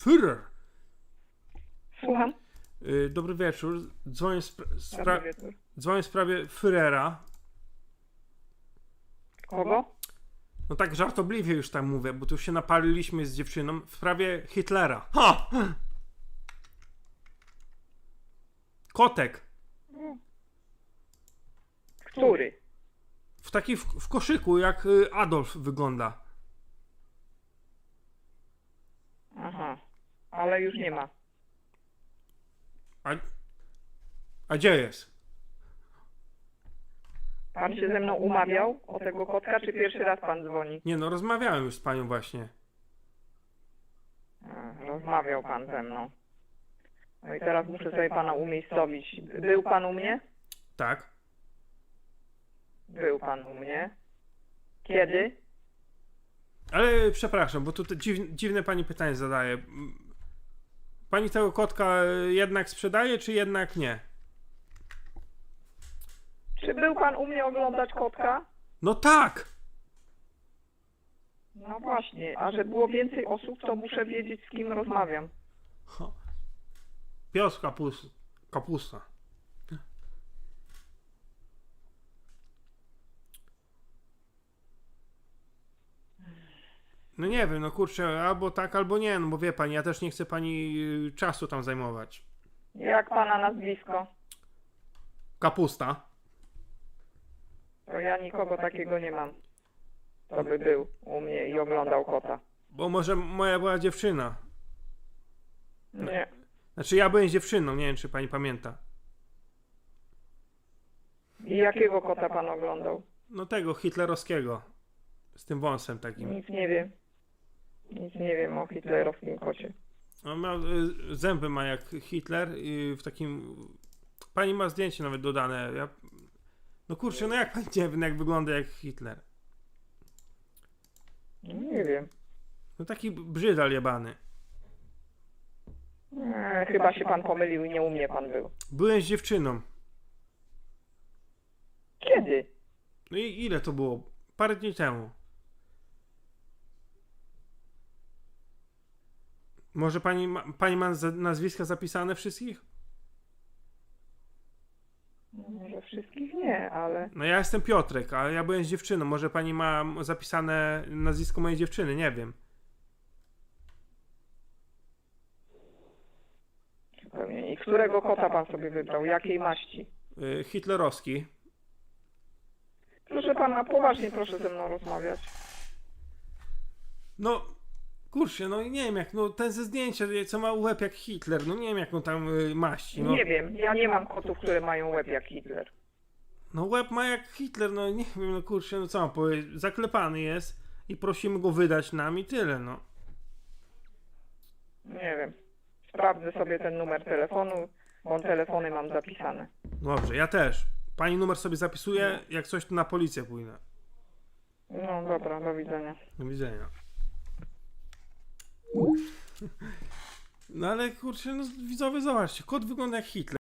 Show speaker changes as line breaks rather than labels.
Führer.
Słucham?
Y, Dobry wieczór. Dzwonię, w spra- spra-
wieczór.
dzwonię w sprawie Führera.
Kogo?
No tak żartobliwie już tak mówię, bo tu się napaliliśmy z dziewczyną w sprawie Hitlera. Ha! Kotek.
Który?
W taki w, w koszyku, jak y, Adolf wygląda.
Aha. Ale już nie ma.
A, a gdzie jest?
Pan się ze mną umawiał o tego kotka, czy pierwszy raz pan dzwoni?
Nie no, rozmawiałem już z panią właśnie.
A, rozmawiał pan ze mną. No i teraz muszę sobie pana umiejscowić. Był pan u mnie?
Tak.
Był pan u mnie. Kiedy?
Ale przepraszam, bo tutaj dziw, dziwne pani pytanie zadaje. M, Pani tego kotka y, jednak sprzedaje, czy jednak nie?
Czy był pan u mnie oglądać kotka?
No tak!
No właśnie, a że było więcej osób, to muszę wiedzieć, z kim rozmawiam.
Pios kapus, kapusta. No nie wiem, no kurczę, albo tak, albo nie, no bo wie pani, ja też nie chcę pani y, czasu tam zajmować.
Jak pana nazwisko?
Kapusta.
To ja nikogo takiego nie mam. To by był u mnie i oglądał kota.
Bo może moja była dziewczyna.
Nie.
Znaczy ja byłem dziewczyną, nie wiem czy pani pamięta.
I jakiego kota pan oglądał?
No tego hitlerowskiego. Z tym wąsem takim.
Nic nie wiem. Nic nie wiem o hitlerowskim kocie.
On miał, y, zęby ma jak Hitler i w takim... Pani ma zdjęcie nawet dodane. Ja... No kurczę, no jak pani nie wie, jak wygląda jak Hitler?
No Nie wiem.
No taki brzydal jebany.
Eee, chyba się pan pomylił i nie u mnie pan był.
Byłem z dziewczyną.
Kiedy?
No i ile to było? Parę dni temu. Może pani ma, pani ma nazwiska zapisane wszystkich?
Może wszystkich nie, ale
No ja jestem Piotrek, a ja byłem z dziewczyną. Może pani ma zapisane nazwisko mojej dziewczyny, nie wiem.
zupełnie nie. I którego kota pan sobie wybrał? Jakiej maści?
Y, hitlerowski.
Proszę pana, poważnie proszę ze mną rozmawiać.
No, kurczę, no nie wiem jak, no ten ze zdjęcia, co ma łeb jak Hitler, no nie wiem jak on tam y, maści, no.
Nie wiem, ja nie mam kotów, które mają łeb jak Hitler.
No łeb ma jak Hitler, no nie wiem, no kurczę, no co mam powiedzieć, zaklepany jest i prosimy go wydać nam i tyle, no.
Nie wiem. Sprawdzę sobie ten numer telefonu, bo telefony mam zapisane.
Dobrze, ja też. Pani numer sobie zapisuje, jak coś to na policję pójdę.
No dobra, do widzenia.
Do widzenia. No ale kurczę, no widzowie, zobaczcie, kot wygląda jak Hitler.